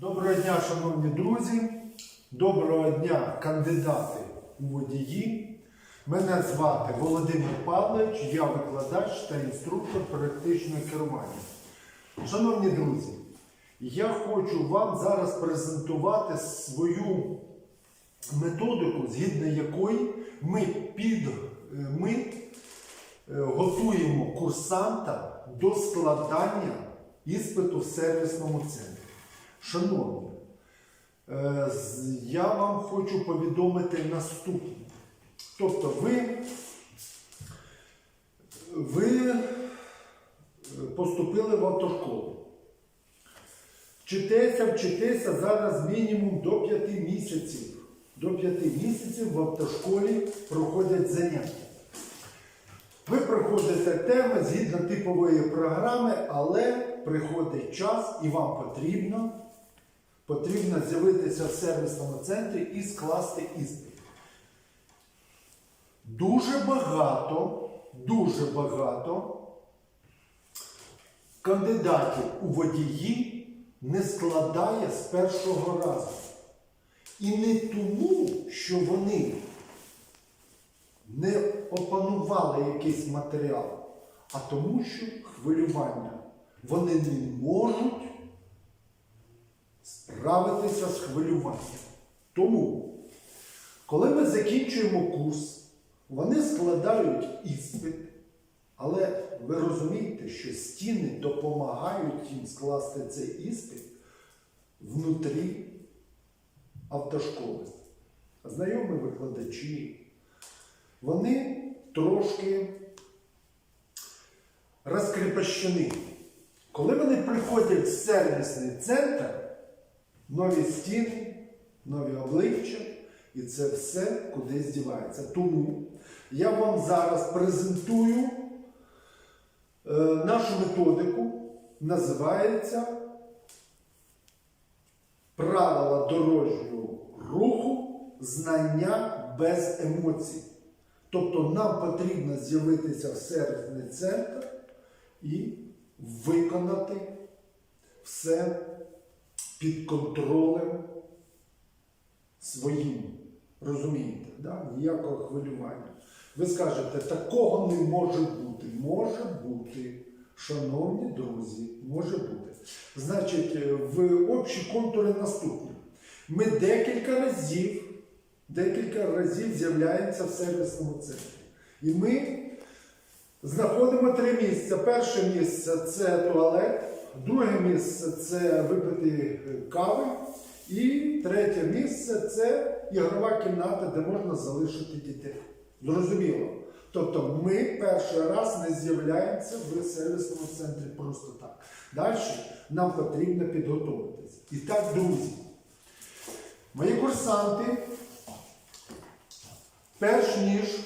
Доброго дня, шановні друзі, доброго дня, кандидати у водії. Мене звати Володимир Павлович, я викладач та інструктор практичного керування. Шановні друзі, я хочу вам зараз презентувати свою методику, згідно якої ми під ми е, готуємо курсанта до складання іспиту в сервісному центрі. Шановні, е, я вам хочу повідомити наступне. Тобто ви, ви е, поступили в автошколу. Вчитеся, вчитеся зараз мінімум до 5 місяців. До 5 місяців в автошколі проходять заняття. Ви проходите теми згідно типової програми, але приходить час і вам потрібно, потрібно з'явитися в сервісному центрі і скласти іспит. Дуже багато, дуже багато кандидатів у водії не складає з першого разу. І не тому, що вони не опанували якийсь матеріал, а тому, що хвилювання. Вони не можуть справитися з хвилюванням. Тому, коли ми закінчуємо курс, вони складають іспит, але ви розумієте, що стіни допомагають їм скласти цей іспит внутрі автошколи. Знайомі викладачі, вони трошки розкріпощені. Коли вони приходять в сервісний центр, нові стіни, нові обличчя, і це все кудись дівається. Тому я вам зараз презентую е, нашу методику, називається Правила дорожнього руху, знання без емоцій. Тобто нам потрібно з'явитися в сервісний центр і виконати все під контролем своїм. Розумієте? Да? Ніякого хвилювання. Ви скажете, такого не може бути. Може бути, шановні друзі, може бути. Значить, е, в общі контури наступні. Ми декілька разів, декілька разів з'являємося в сервісному центрі. І ми знаходимо три місця. Перше місце це туалет, друге місце це випити е, кави. І третє місце це ігрова кімната, де можна залишити дітей. Зрозуміло. Тобто ми перший раз не з'являємося в сервісному центрі просто так. Далі нам потрібно підготуватися. І так, друзі, мої курсанти, перш ніж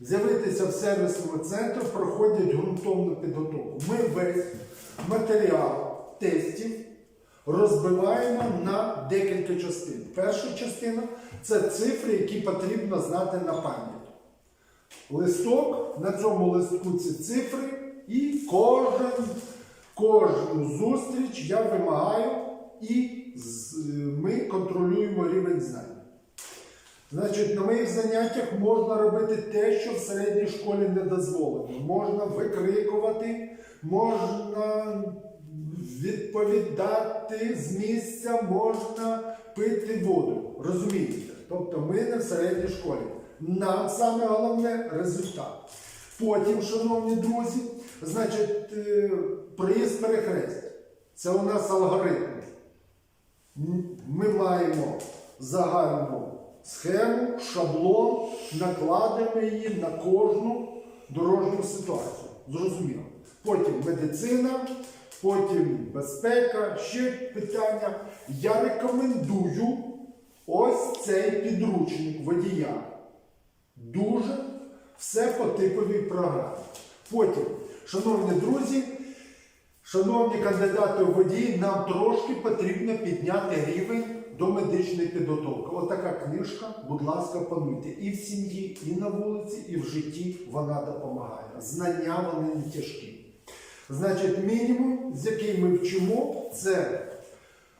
з'явитися в сервісному центрі, проходять ґрунтовну підготовку. Ми весь матеріал тестів розбиваємо на декілька частин. Перша частина це цифри, які потрібно знати на пам'ять. Листок, на цьому листку ці цифри, і кожен, кожну зустріч я вимагаю і ми контролюємо рівень знань. Значить, на моїх заняттях можна робити те, що в середній школі не дозволено. Можна викрикувати, можна відповідати з місця, можна пити воду. Розумієте? Тобто ми не в середній школі. Нам саме головне результат. Потім, шановні друзі, значить, е, приїзд перехрест. Це у нас алгоритм. Ми маємо загальну схему, шаблон, накладемо її на кожну дорожню ситуацію. Зрозуміло. Потім медицина, потім безпека, ще питання. Я рекомендую ось цей підручник водія. Дуже все по типовій програмі. Потім, шановні друзі, Шановні кандидати у водії, нам трошки потрібно підняти рівень до медичної підготовки. Отака книжка, будь ласка, пануйте. І в сім'ї, і на вулиці, і в житті вона допомагає. Знання вони не тяжкі. Значить, мінімум, з який ми вчимо, це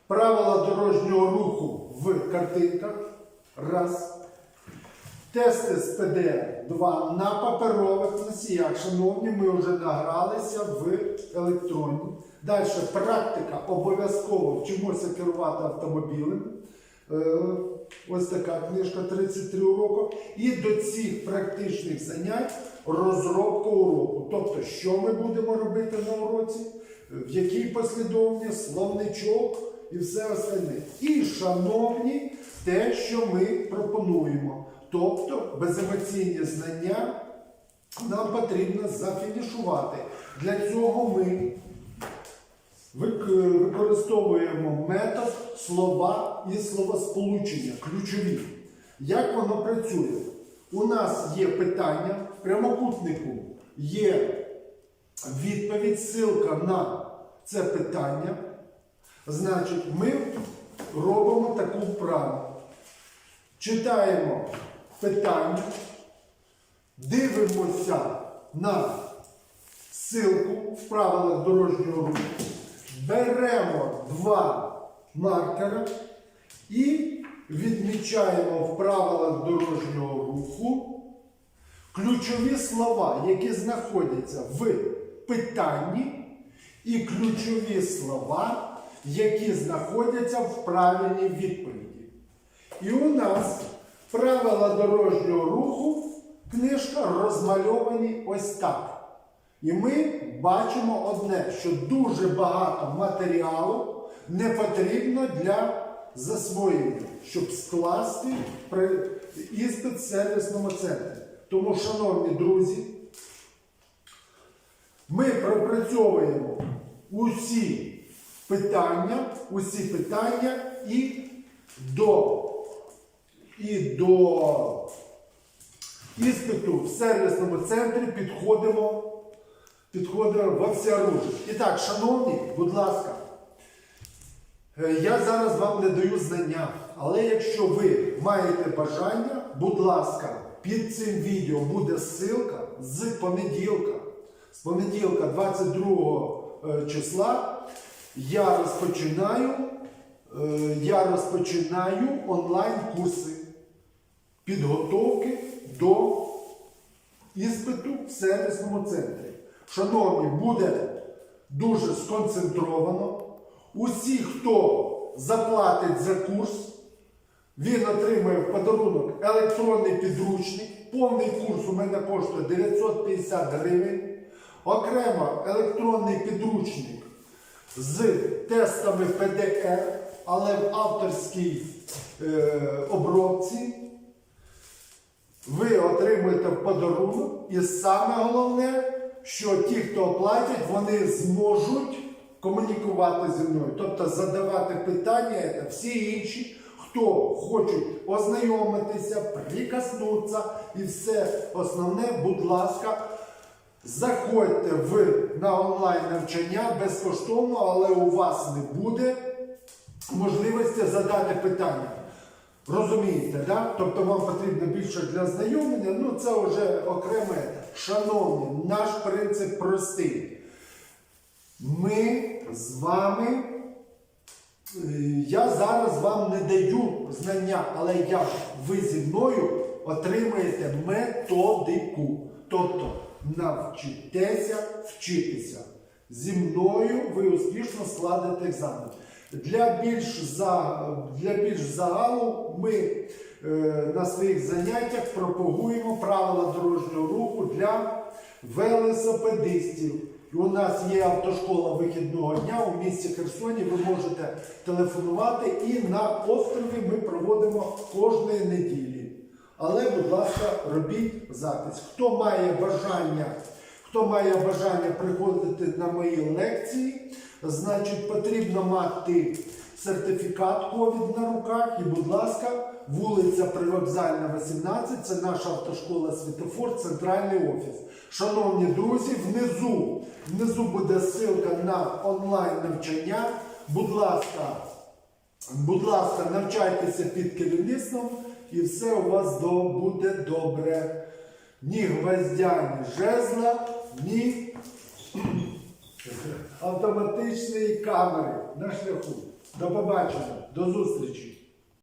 правила дорожнього руху в картинках. Раз. Тести з ПД-2 на паперових носіях. Шановні, ми вже награлися в електронні. Далі практика обов'язково вчимося керувати автомобілем. Е, Ось така книжка 33 уроку. І до цих практичних занять розробка уроку. Тобто, що ми будемо робити на уроці, в якій послідовні, словничок і все остальне. І, шановні, те, що ми пропонуємо. Тобто беземоційні знання нам потрібно зафінішувати. Для цього ми використовуємо метод слова і словосполучення, ключові. Як воно працює? У нас є питання, в прямокутнику є відповідь, ссылка на це питання. Значить, ми робимо таку вправу. Читаємо питання, дивимося на ссылку в правилах дорожнього руху, беремо два маркера і відмічаємо в правилах дорожнього руху ключові слова, які знаходяться в питанні, і ключові слова, які знаходяться в правильній відповіді. І у нас правила дорожнього руху, книжка розмальовані ось так. І ми бачимо одне, що дуже багато матеріалу не потрібно для засвоєння, щоб скласти іспит сервісному центрі. Тому, шановні друзі, ми пропрацьовуємо усі питання, усі питання і до, і до іспиту в сервісному центрі підходимо, підходимо во всеоружі. І так, шановні, будь ласка, е, я зараз вам не даю знання, але якщо ви маєте бажання, будь ласка, під цим відео буде ссылка з понеділка. З понеділка 22 е, числа я розпочинаю, е, я розпочинаю онлайн-курси підготовки до іспиту в сервісному центрі. Шановні, буде дуже сконцентровано. Усі, хто заплатить за курс, він отримує в подарунок електронний підручник. Повний курс у мене коштує 950 гривень. Окремо електронний підручник з тестами ПДР, але в авторській е, обробці. Ви отримуєте в подарунок, і саме головне, що ті, хто оплатять, вони зможуть комунікувати зі мною, тобто задавати питання, це всі інші, хто хочуть ознайомитися, прикоснутися і все основне, будь ласка, заходьте в, на онлайн навчання безкоштовно, але у вас не буде можливості задати питання. Розумієте, да? Тобто вам потрібно більше для знайомлення, ну це вже окреме. Шановні, наш принцип простий. Ми з вами, е, я зараз вам не даю знання, але я, ви зі мною отримаєте методику. Тобто навчитеся вчитися. Зі мною ви успішно складете екзамен. Для більш, за, для більш загалу ми е, на своїх заняттях пропагуємо правила дорожнього руху для велосипедистів. У нас є автошкола вихідного дня у місті Херсоні. Ви можете телефонувати і на острові ми проводимо кожної неділі. Але, будь ласка, робіть запис. Хто має бажання, хто має бажання приходити на мої лекції, значить потрібно мати сертифікат ковід на руках. І, будь ласка, вулиця Привокзальна, 18, це наша автошкола Світофор, центральний офіс. Шановні друзі, внизу, внизу буде ссылка на онлайн навчання. Будь ласка, Будь ласка, навчайтеся під керівництвом і все у вас буде добре. Ні гвоздя, ні жезла, ні автоматичної камери на шляху. До побачення, до зустрічі!